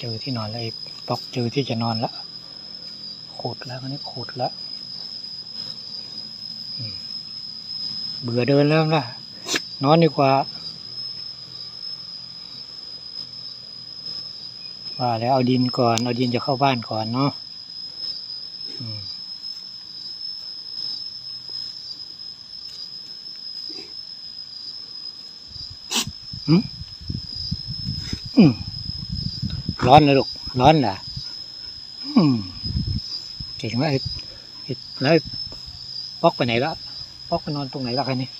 เจอที่นอนแล้วไอ้ปอกเจอที่จะนอนล้วขุดแล้วคันนี้ขุดแล้วเบื่อเดินแล้วล่ะ นอนดีกว่า ว่าแล้วเอาดินก่อน เอาดินจะเข้าบ้านก่อนเนาะอืมอืม ร้อนเลยลูก ร้อนเหรอเก่งแล้วไอ้แล้วไอ้ป๊อกไปไหนแล้วป๊อกไปนอนตรงไหนแล้วใครนี่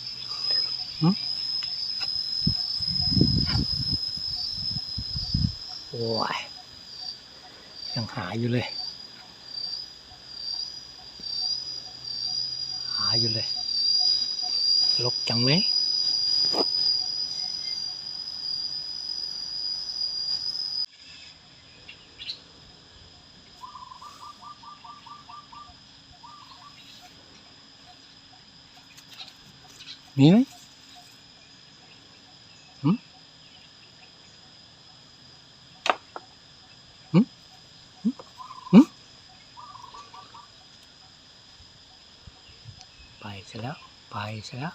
โอ้ยยังหาอยู่เลย หาอยู่เลย ลกจังไหม มีไหมหืมหืมหืมหืมไปซะแล้ว ไปซะแล้ว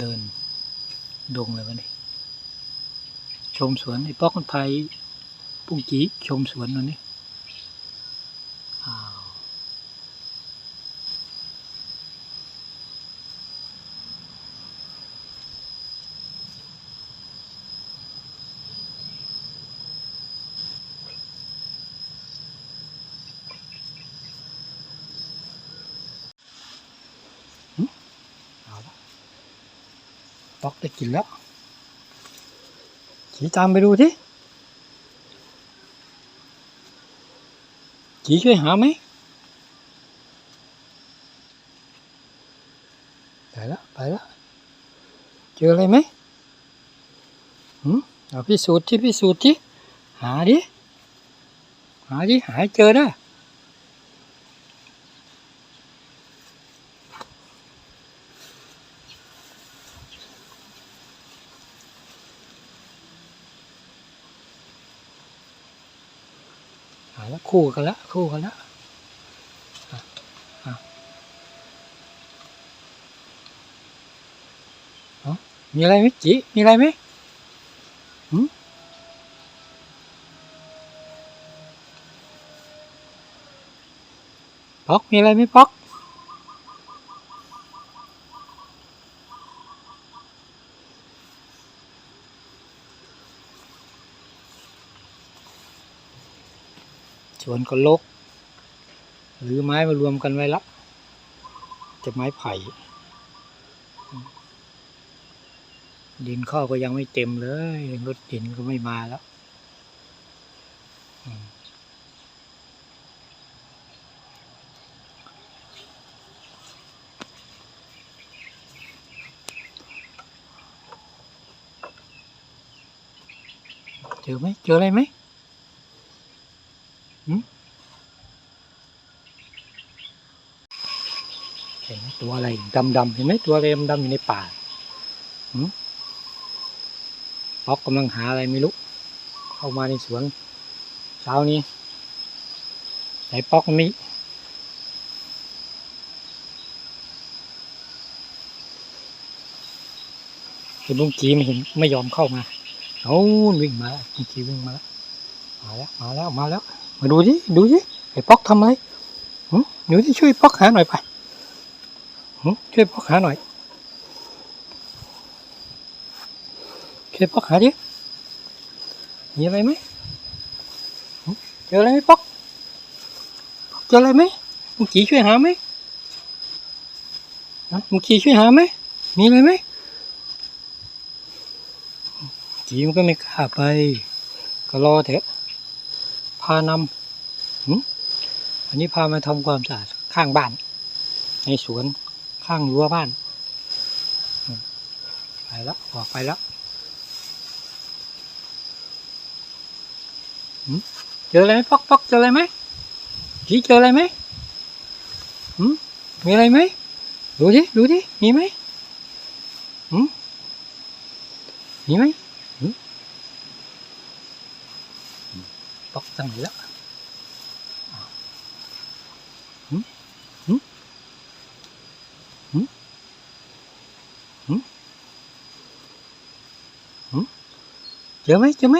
เดิน ดงเลยวะนี่ ชมสวนไอ้ป๊อกคนไทยปุ้งจีชมสวนวันนี้อ้าวหึเอาละ ป๊อกได้กินแล้วขี่ตามไปดูที่ขี่ช่วยหาไหมไปแล้วไปแล้วเจออะไรไหมหืมเอาพิสูจน์ที่พิสูจน์ที่หาดิหาดิหาเจอได้ อาแล้วคู่กันละคู่กันละมีอะไรไหมจีมีอะไรไหมหืมป๊อกมีอะไรไหมป๊อก สวนก็ลก หรือไม้มารวมกันไว้ละจะไม้ไผ่ ดินข้อก็ยังไม่เต็มเลยรถดินก็ไม่มาแล้วเจอไหมเจออะไรไหม เห็นตัวอะไรดำๆเห็นไหมตัวอะไรดำๆอยู่ในป่าป๊อกกำลังหาอะไรไม่รู้ เข้ามาในสวนเช้านี้ไหนป๊อกนมีเห็นลุงจีไม่เห็นไม่ยอมเข้ามาเอาวิ่งมาแล้วลุงจีวิ่งมาแล้วมาแล้วมาแล้วมาแล้ว มาดูดิดูดิไอ้ป๊อกทำอะไรหนูที่ช่วยป๊อกหาหน่อยไป ช่วยป๊อกหาหน่อยช่วยป๊อกหาดิมีอะไรไหมเจออะไรไหมป๊อกเจออะไรไหมมุงกีช่วยหาไหมมุงกีช่วยหาไหมมีอะไรไหมจีมันก็ไม่กล้าไป ก็รอเถอะพานำอันนี้พามาทำความสะอาดข้างบ้าน ในสวน ข้างรั้วบ้านพแล้วออกไปแล้วเจออะไรไหมป๊อกป๊อกเจออะไรไหมจีเจออะไรไหมหมมีอะไรไหมดูดิดูดิมีไหมหมมีไหมหมป๊อกจังเลยแล้วหืมหืมหืมหืมหืม เจอไหมเจอไ